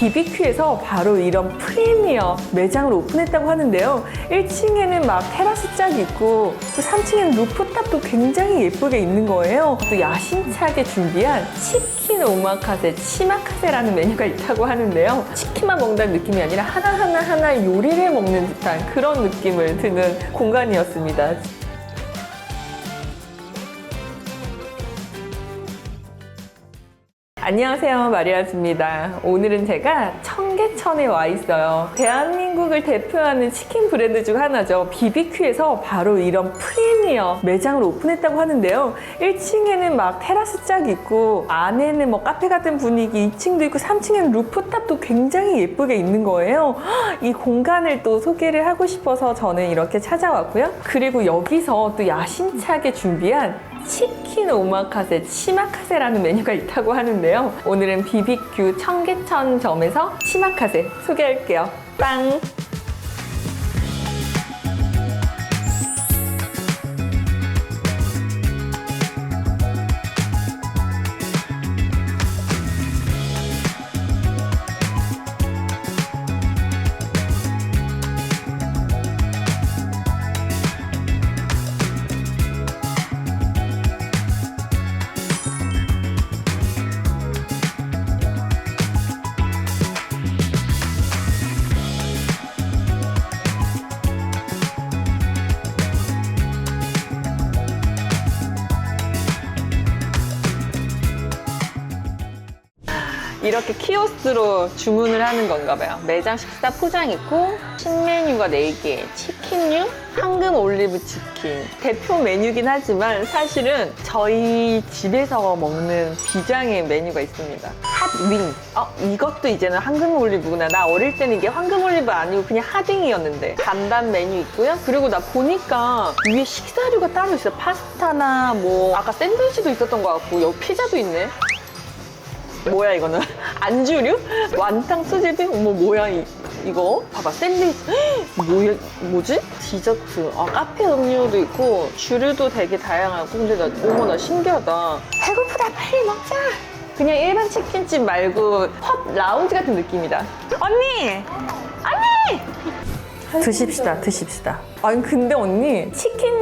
BBQ에서 바로 이런 프리미엄 매장을 오픈했다고 하는데요. 1층에는 막 테라스 짝 있고 또 3층에는 루프탑도 굉장히 예쁘게 있는 거예요. 또 야심차게 준비한 치킨 오마카세, 치마카세라는 메뉴가 있다고 하는데요. 치킨만 먹는다는 느낌이 아니라 하나하나 하나 요리를 먹는 듯한 그런 느낌을 드는 공간이었습니다. 안녕하세요 마리아즈입니다. 오늘은 제가 청계천에 와 있어요. 대한민국을 대표하는 치킨 브랜드 중 하나죠. BBQ에서 바로 이런 프리미엄 매장을 오픈했다고 하는데요. 1층에는 막 테라스 짝 있고 안에는 뭐 카페 같은 분위기 2층도 있고 3층에는 루프탑도 굉장히 예쁘게 있는 거예요. 이 공간을 또 소개를 하고 싶어서 저는 이렇게 찾아왔고요. 그리고 여기서 또 야심차게 준비한 치킨 오마카세, 치마카세라는 메뉴가 있다고 하는데요. 오늘은 BBQ 청계천 점에서 치마카세 소개할게요. 빵! 이렇게 키오스로 주문을 하는 건가 봐요. 매장 식사 포장 있고 신메뉴가 4개, 치킨류, 황금 올리브 치킨. 대표 메뉴긴 하지만 사실은 저희 집에서 먹는 비장의 메뉴가 있습니다. 핫윙. 어, 이것도 이제는 황금 올리브구나. 나 어릴 때는 이게 황금 올리브 아니고 그냥 핫윙이었는데. 간단 메뉴 있고요. 그리고 나 보니까 위에 식사류가 따로 있어. 파스타나 뭐 아까 샌드위치도 있었던 것 같고 여기 피자도 있네. 뭐야 이거는? 안주류? 완탕 수제비? 어머 뭐야 이, 이거? 봐봐 샌드위치. 헉, 뭐야 뭐지? 디저트. 아 카페 음료도 있고 주류도 되게 다양하고 근데 나 어머 나 신기하다. 배고프다 빨리 먹자. 그냥 일반 치킨집 말고 펍 라운지 같은 느낌이다. 언니! 언니! 드십시다, 드십시다. 아니, 근데 언니, 치킨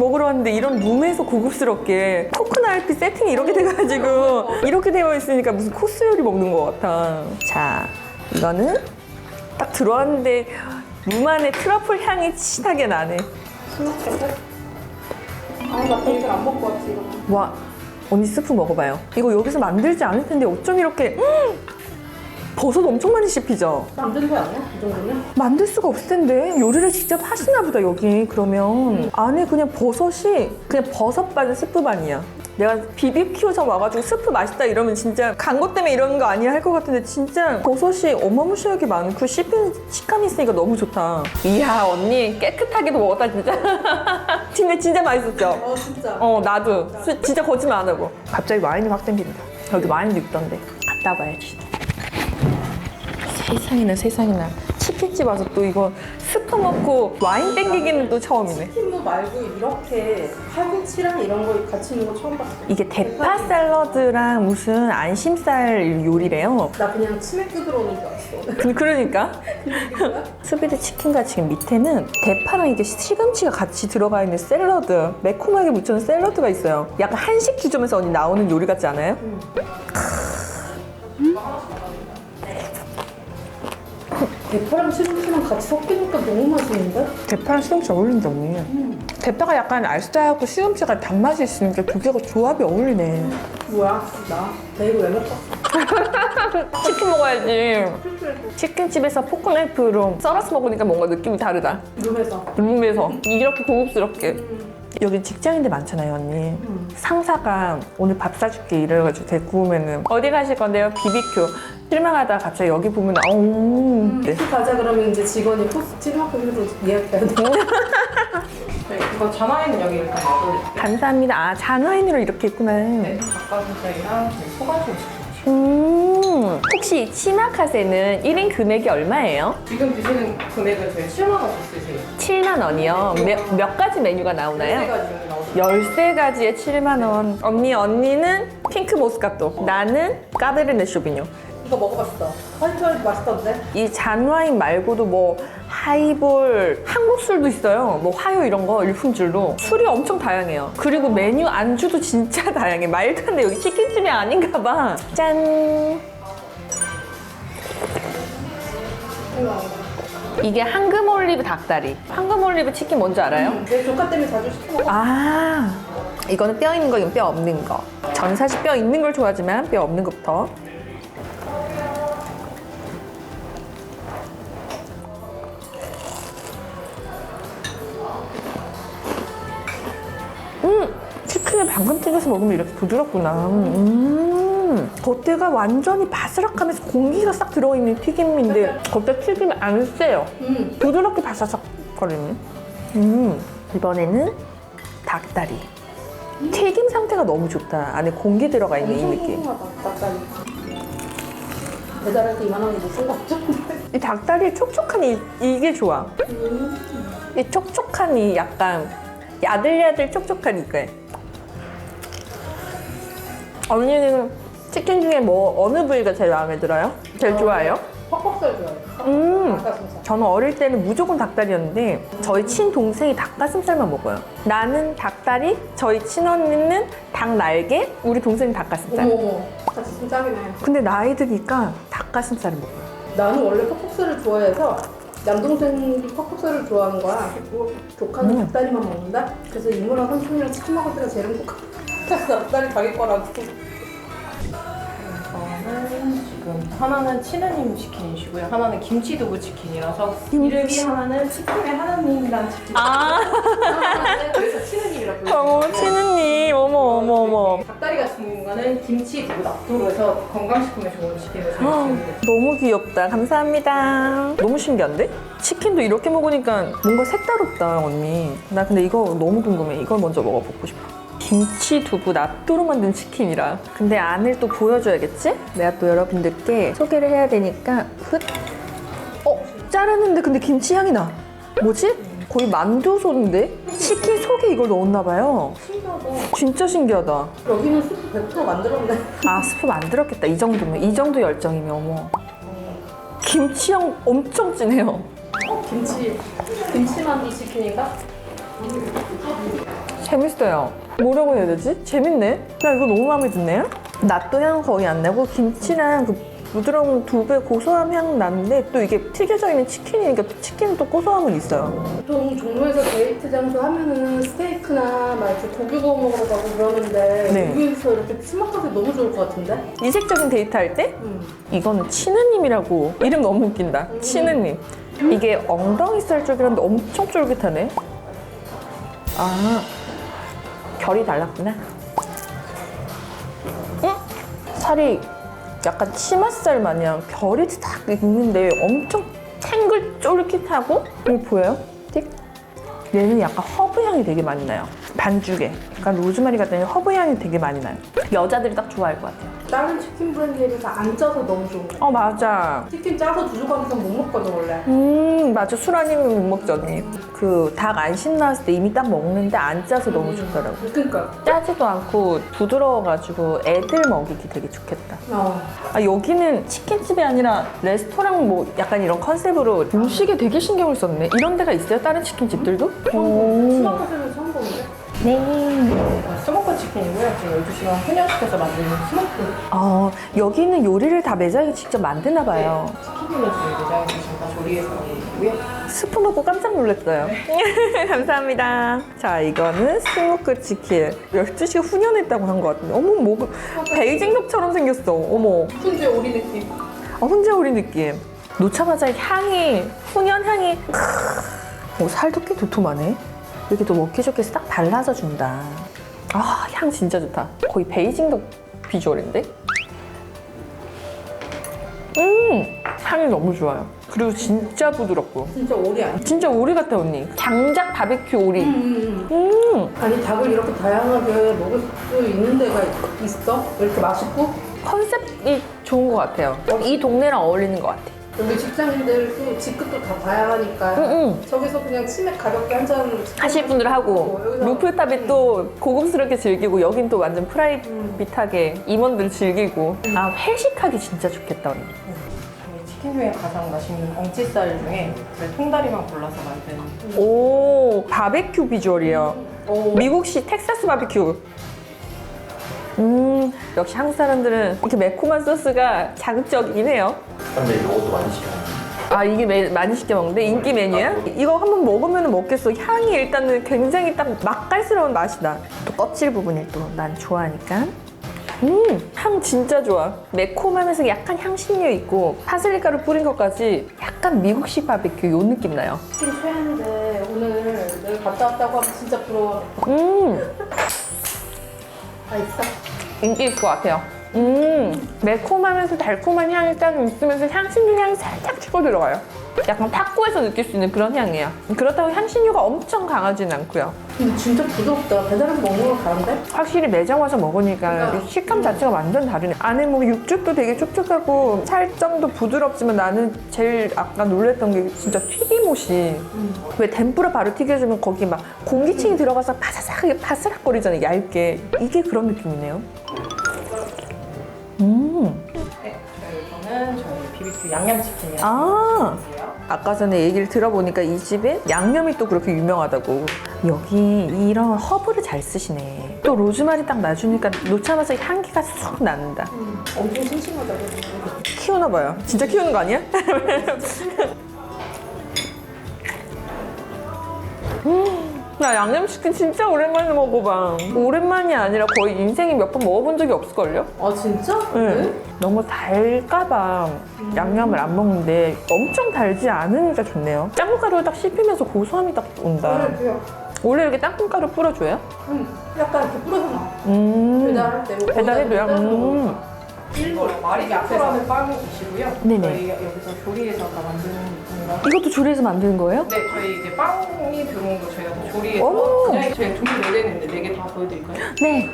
먹으러 왔는데 이런 룸에서 고급스럽게 코코넛 세팅이 이렇게 돼가지고 이렇게 되어 있으니까 무슨 코스 요리 먹는 것 같아. 자, 이거는 딱 들어왔는데 룸 안에 트러플 향이 진하게 나네. 아나 베이글 안 먹고 왔지 이거. 와, 언니 스프 먹어봐요. 이거 여기서 만들지 않을 텐데 어쩜 이렇게 음! 버섯 엄청 많이 씹히죠? 만든 거 아니야? 이 정도면? 만들 수가 없을 텐데 요리를 직접 하시나 보다 여기 그러면 안에 그냥 버섯이 그냥 버섯 반 스프 반이야 내가 BBQ점 와가지고 스프 맛있다 이러면 진짜 간것 때문에 이러는 거 아니야 할 것 같은데 진짜 버섯이 어마무시하게 많고 씹히는 식감이 있으니까 너무 좋다 이야 언니 깨끗하게도 먹었다 진짜 근데 진짜 맛있었죠? 어 진짜. 어 나도 수- 진짜 거짓말 안 하고 갑자기 와인이 확 땡긴다 여기 와인도 있던데 갔다 봐야지 세상에나 세상에나. 치킨집 와서 또 이거 스프 먹고 와인 땡기기는 또 처음이네. 치킨무 말고 이렇게 팔꿈치랑 이런 거 같이 있는 거 처음 봤어. 이게 대파 샐러드랑 무슨 안심살 요리래요. 나 그냥 치맥 들어오는 줄 알았어. 그- 그러니까? 스비드 치킨과 지금 밑에는 대파랑 이게 시금치가 같이 들어가 있는 샐러드 매콤하게 묻혀놓은 샐러드가 있어요. 약간 한식 주점에서 언니 나오는 요리 같지 않아요? 대파랑 시금치랑 같이 섞이니까 너무 맛있는데? 대파랑 시금치 어울린다 언니. 대파가 약간 알싸하고 시금치가 단맛이 있으니까 두 개가 조합이 어울리네. 뭐야? 나? 베이글 왜 먹었어? 치킨 먹어야지. 치킨집에서 포크나이프로 썰어서 먹으니까 뭔가 느낌이 다르다. 룸에서. 룸에서. 이렇게 고급스럽게. 여기 직장인들 많잖아요 언니. 상사가 오늘 밥 사줄게 이래가지고 데리고 오면은 어디 가실 건데요? BBQ 실망하다 갑자기 여기 보면 어우 네. 키 가자 그러면 이제 직원이 찌만큼으로 예약해야 돼. 네, 이거 전화에는 여기 일단 놔둬. 감사합니다 아 잔와인으로 이렇게 있구나 네, 닭가슴살이랑 소가지 음 혹시 치마 카세는 1인 금액이 얼마예요? 지금 드시는 금액은 저희 7만 원 쓰세요. 7만 원이요. 몇, 몇 가지 메뉴가 세 나오나요? 가지 정도 나오죠. 13가지에 7만 원. 언니, 언니는 핑크 모스카토. 나는 까베르네 쇼비뇽. 이거 먹어봤어. 화이트 와인 맛있던데? 이 잔와인 말고도 뭐 하이볼, 한국 술도 있어요. 뭐 화요 이런 거 일품줄로 술이 엄청 다양해요. 그리고 메뉴 안주도 진짜 다양해. 말도 안 돼. 여기 치킨집이 아닌가 봐. 짠. 이게 황금 올리브 닭다리. 황금 올리브 치킨 뭔지 알아요? 내 조카 때문에 자주 시켜 먹어. 아, 이거는 뼈 있는 거, 이건 뼈 없는 거. 전 사실 뼈 있는 걸 좋아하지만 뼈 없는 것부터. 부드럽구나. 음, 겉에가 완전히 바스락하면서 공기가 싹 들어있는 튀김인데 겉에 튀김이 안 세요. 음. 부드럽게 바사삭거리는. 음, 이번에는 닭다리. 튀김 상태가 너무 좋다. 안에 공기 들어가 있는 이 느낌. 닭다리. 배달해서 이만한 게 무슨 거 없죠? 이 닭다리 촉촉한 이, 이게 좋아. 음. 이 촉촉한 이 약간 야들야들 촉촉한 이게. 언니는 치킨 중에 뭐 어느 부위가 제일 마음에 들어요? 제일 좋아해요? 퍽퍽살 좋아해. 음. 닭가슴살. 저는 어릴 때는 무조건 닭다리였는데 저희 친동생이 닭가슴살만 먹어요. 나는 닭다리, 저희 친언니는 닭날개, 우리 동생은 닭가슴살. 어머어머. 같이 좀 짱이네. 근데 나이 드니까 닭가슴살을 먹어요. 나는 원래 퍽퍽살을 좋아해서 남동생이 퍽퍽살을 좋아하는 거야. 그리고 조카는 음. 닭다리만 먹는다. 그래서 이모랑 삼촌이랑 치킨 먹을 때가 제일 행복해. 닭다 리 자기 거라고. 저는 지금 하나는 치느님 치킨이시고요. 하나는 김치 두부 치킨이라서. 이름이 하나는 치킨의 하나님이란 치킨. 아, 하나는 그래서 치느님이라고 불러요. 어머, 치느님, 어머, 어머, 어머. 닭다리가 중요한 거는 김치 두부 납도로해서 건강식품에 좋은 치킨을 지금 너무 귀엽다. 감사합니다. 너무 신기한데? 치킨도 이렇게 먹으니까 뭔가 색다르다, 언니. 나 근데 이거 너무 궁금해. 이걸 먼저 먹어보고 싶어. 김치 두부 낫또로 만든 치킨이라. 근데 안을 또 보여줘야겠지? 내가 또 여러분들께 소개를 해야 되니까. 훗. 어, 자르는데 근데 김치 향이 나. 뭐지? 거의 만두소인데? 치킨 속에 이걸 넣었나봐요. 신기하다. 진짜 신기하다. 여기는 수프 100% 만들었네. 아 스프 만들었겠다 이 정도면 이 정도 열정이면 어머 김치 향 엄청 진해요 어, 김치. 김치만두 치킨인가? 재밌어요 뭐라고 해야 되지? 재밌네. 나 이거 너무 마음에 드네 낫또 향 거의 안 나고 김치랑 그 부드러운 두부의 고소함 향 나는데 또 이게 튀겨져 있는 치킨이니까 치킨은 또 고소함은 있어요. 보통 종로에서 데이트 장소 하면은 스테이크나 막 이렇게 고기 구워 먹으러 가고 그러는데 네. 여기서 이렇게 스모크가 너무 좋을 것 같은데? 이색적인 데이트 할 때? 음. 이거는 치느님이라고. 이름 너무 웃긴다. 치느님. 이게 엉덩이 살 쪽이란데 엄청 쫄깃하네. 아 결이 달랐구나 응? 살이 약간 치맛살 마냥 결이 딱 있는데 엄청 탱글 쫄깃하고 이거 보여요? 띡? 얘는 약간 허브 향이 되게 많이 나요 반죽에. 약간 로즈마리 같은 허브 향이 되게 많이 나요. 여자들이 딱 좋아할 것 같아요. 다른 치킨 브랜드에 비해서 안 짜서 너무 좋은 거 어 맞아. 치킨 짜서 두 조각 이상 못 먹거든 원래. 음 맞아. 술 아니면 못 먹죠 언니. 그 닭 안심 나왔을 때 이미 딱 먹는데 안 짜서 너무 좋더라고. 그러니까. 짜지도 않고 부드러워가지고 애들 먹이기 되게 좋겠다. 어. 아 여기는 치킨집이 아니라 레스토랑 뭐 약간 이런 컨셉으로 음식에 되게 신경을 썼네. 이런 데가 있어요? 다른 치킨집들도? 오. 처음 보는데? 네 스모크 치킨이고요. 지금 12시간 훈연시켜서 만든 스모크 어, 여기는 요리를 다 매장에 직접 만드나 봐요 치킨을 저희 매장에서 지금 다 조리해서 있고요. 스프 먹고 깜짝 놀랐어요. 감사합니다. 자, 이거는 스모크 치킨. 12시가 훈연했다고 한 것 같은데. 어머, 뭐, 베이징덕처럼 생겼어. 어머. 훈제 오리 느낌 어, 혼자 우리 느낌. 놓자마자 향이, 훈연 향이. 크으. 어, 살도 꽤 도톰하네. 이렇게 또 먹기 좋게 싹 발라서 준다. 아, 향 진짜 좋다. 거의 베이징덕 비주얼인데? 음, 향이 너무 좋아요. 그리고 진짜 부드럽고. 진짜 오리 아니야? 진짜 오리 같아 언니 장작 바베큐 오리 음, 음. 음 아니 닭을 이렇게 다양하게 먹을 수 있는 데가 있어? 왜 이렇게 맛있고? 컨셉이 좋은 것 같아요 이 동네랑 어울리는 것 같아 근데 직장인들 또 직급도 다 봐야 하니까 응응. 저기서 그냥 치맥 가볍게 한잔 하실 분들 하고 어, 여기서- 루프탑이 또 고급스럽게 즐기고 여긴 또 완전 프라이빗하게 임원들 즐기고 아 회식하기 진짜 좋겠다 언니. 저희 치킨 중에 가장 맛있는 엉치살 중에 그 통다리만 골라서 만든 오 바베큐 비주얼이에요. 오. 미국식 텍사스 바베큐. 음 역시 한국 사람들은 이렇게 매콤한 소스가 자극적이긴 해 요. 근데 이것도 많이 시켜요. 아 이게 매- 많이 시켜 먹는데 인기 메뉴야? 이거 한번 먹으면 먹겠어. 향이 일단은 굉장히 딱 맛깔스러운 맛이 나. 또 껍질 부분을 또 난 좋아하니까. 음, 향 진짜 좋아. 매콤하면서 약간 향신료 있고 파슬리 가루 뿌린 것까지 약간 미국식 바베큐 요 느낌 나요. 치킨 최애인데 오늘 내가 갔다 왔다고 하면 진짜 부러워. 음, 맛있어? 인기 있을 것 같아요. 음, 매콤하면서 달콤한 향이 딱 있으면서 향신료 향이 살짝 치고 들어가요. 약간 탁구에서 느낄 수 있는 그런 향이에요. 그렇다고 향신료가 엄청 강하진 않고요. 근데 진짜 부드럽다. 먹는 거 다른데? 확실히 매장 와서 먹으니까 그러니까. 이 식감 자체가 완전 다르네. 안에 뭐 육즙도 되게 촉촉하고 살점도 부드럽지만 나는 제일 아까 놀랬던 게 진짜 튀김옷이 왜 덴뿌라 바로 튀겨주면 거기 막 공기층이 들어가서 바사삭하게 바스락거리잖아요. 얇게. 이게 그런 느낌이네요. 음. 네, 저희 이거는 저희 BBQ 양념치킨이요. 아. 아까 전에 얘기를 들어보니까 이 집에 양념이 또 그렇게 유명하다고. 여기 이런 허브를 잘 쓰시네. 또 로즈마리 딱 놔주니까 놓자마자 향기가 쑥 난다. 엄청 심심하다. 키우나 봐요. 진짜 키우는 거 아니야? 음, 나 양념치킨 진짜 오랜만에 먹어봐. 오랜만이 아니라 거의 인생에 몇 번 먹어본 적이 없을걸요? 아 진짜? 네. 너무 달까봐 양념을 안 먹는데 엄청 달지 않으니까 좋네요. 짱가루 딱 씹히면서 고소함이 딱 온다. 그래 원래 이렇게 땅콩가루 뿌려줘요? 음, 약간 이렇게 뿌려서 막 음. 배달할 때뭐 배달해도요? 음. 일본 마리아토라는 빵이 시고요. 네네. 저희 여기서 조리해서 다 만드는 분이라. 이것도 조리해서 만드는 거예요? 네, 저희 이제 빵이 들어온 거 저희가 다 조리해서 어머. 그냥 저희 종류 네 개는 있는데 네개다 보여드릴까요? 네.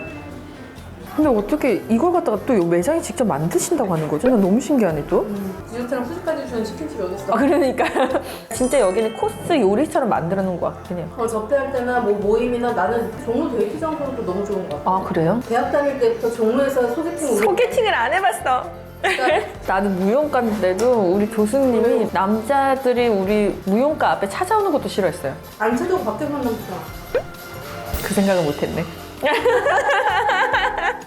근데 어떻게 이걸 갖다가 또 매장에 직접 만드신다고 하는 거죠? 난 너무 신기하네 또. 음, 디저트랑 수지까지 주는 치킨집이 어디 있어? 아 그러니까 진짜 여기는 코스 요리처럼 만들어 놓은 것 같긴 해요. 어, 접대할 때나 뭐 모임이나 나는 종로 데이트 장소도 너무 좋은 것 같아. 아 그래요? 대학 다닐 때부터 종로에서 소개팅 오고 소개팅을 안 해봤어. 그러니까 나는 무용가인데도 우리 교수님이 남자들이 우리 무용가 앞에 찾아오는 것도 싫어했어요. 안 찾아오고 밖에서 만나면 좋아. 그 생각을 못했네.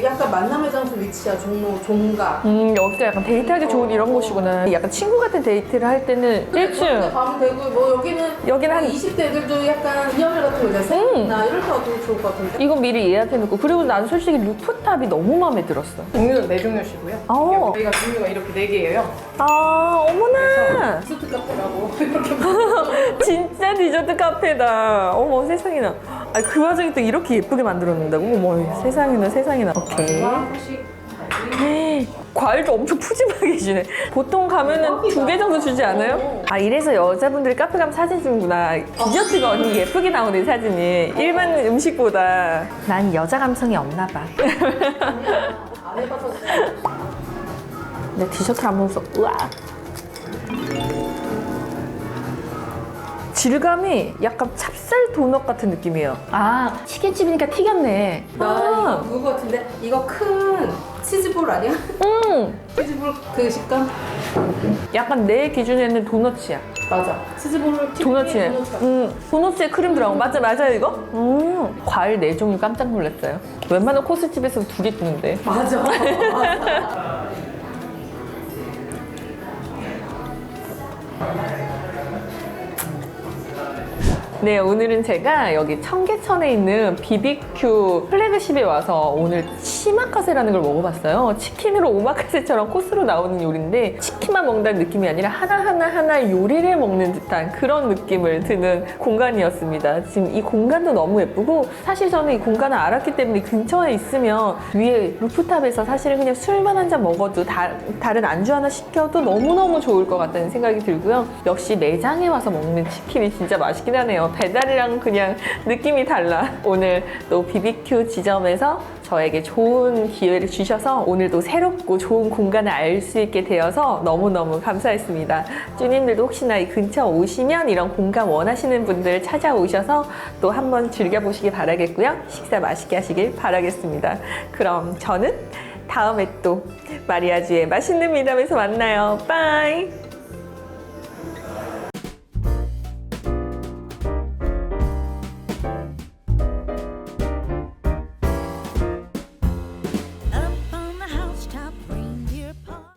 약간 만남의 장소 위치야 종로 종가. 음 여기가 약간 데이트하기 좋은 이런 곳이구나. 약간 친구 같은 데이트를 할 때는 근데 1층. 가면 되고 뭐 여기는 여기는 한 20대 애들도 약간 기념일 같은 거 이제 생일이나 이럴 때 와도 좋을 것 같은데. 이건 미리 예약해놓고 그리고 난 솔직히 루프탑이 너무 마음에 들었어. 종류는 네 종류시고요. 어. 저희가 종류가 이렇게 네 개예요. 아 어머나 디저트 카페라고 이렇게 진짜 디저트 카페다. 어머 세상에나. 아, 그 와중에 또 이렇게 예쁘게 만들어놓는다고? 어머 세상에나 세상에나. 오케이. 과일도 엄청 푸짐하게 주네. 보통 가면은 두 개 정도 주지 않아요? 아 이래서 여자분들이 카페 가면 사진 주는구나. 디저트가 언니 예쁘게 나오네 사진이. 일반 음식보다. 난 여자 감성이 없나 봐. 안 해봐서 근데 디저트를 안 먹어서 우와. 질감이 약간 찹쌀 도넛 같은 느낌이에요. 아 치킨집이니까 튀겼네. 나 아, 이거 그거 같은데 이거 큰 치즈볼 아니야? 음, 치즈볼 그 식감? 약간 내 기준에는 도넛이야. 맞아. 치즈볼을 도넛이에. 도넛. 음, 도넛에 크림 들어간 거 맞아 맞아요 이거? 음, 과일 네 종류 깜짝 놀랐어요. 웬만한 코스집에서 두 개 주는데. 맞아. 맞아. 네, 오늘은 제가 여기 청계천에 있는 BBQ 플래그십에 와서 오늘 치마카세라는 걸 먹어봤어요. 치킨으로 오마카세처럼 코스로 나오는 요리인데 치킨만 먹는다는 느낌이 아니라 하나하나 하나 요리를 먹는 듯한 그런 느낌을 드는 공간이었습니다. 지금 이 공간도 너무 예쁘고 사실 저는 이 공간을 알았기 때문에 근처에 있으면 위에 루프탑에서 사실은 그냥 술만 한 잔 먹어도 다, 다른 안주 하나 시켜도 너무너무 좋을 것 같다는 생각이 들고요. 역시 매장에 와서 먹는 치킨이 진짜 맛있긴 하네요. 어, 배달이랑 그냥 느낌이 달라. 오늘 또 BBQ 지점에서 저에게 좋은 기회를 주셔서 오늘도 새롭고 좋은 공간을 알 수 있게 되어서 너무너무 감사했습니다. 쭈님들도 혹시나 이 근처 오시면 이런 공간 원하시는 분들 찾아오셔서 또 한번 즐겨보시기 바라겠고요. 식사 맛있게 하시길 바라겠습니다. 그럼 저는 다음에 또 마리아주의 맛있는 미담에서 만나요. 빠이!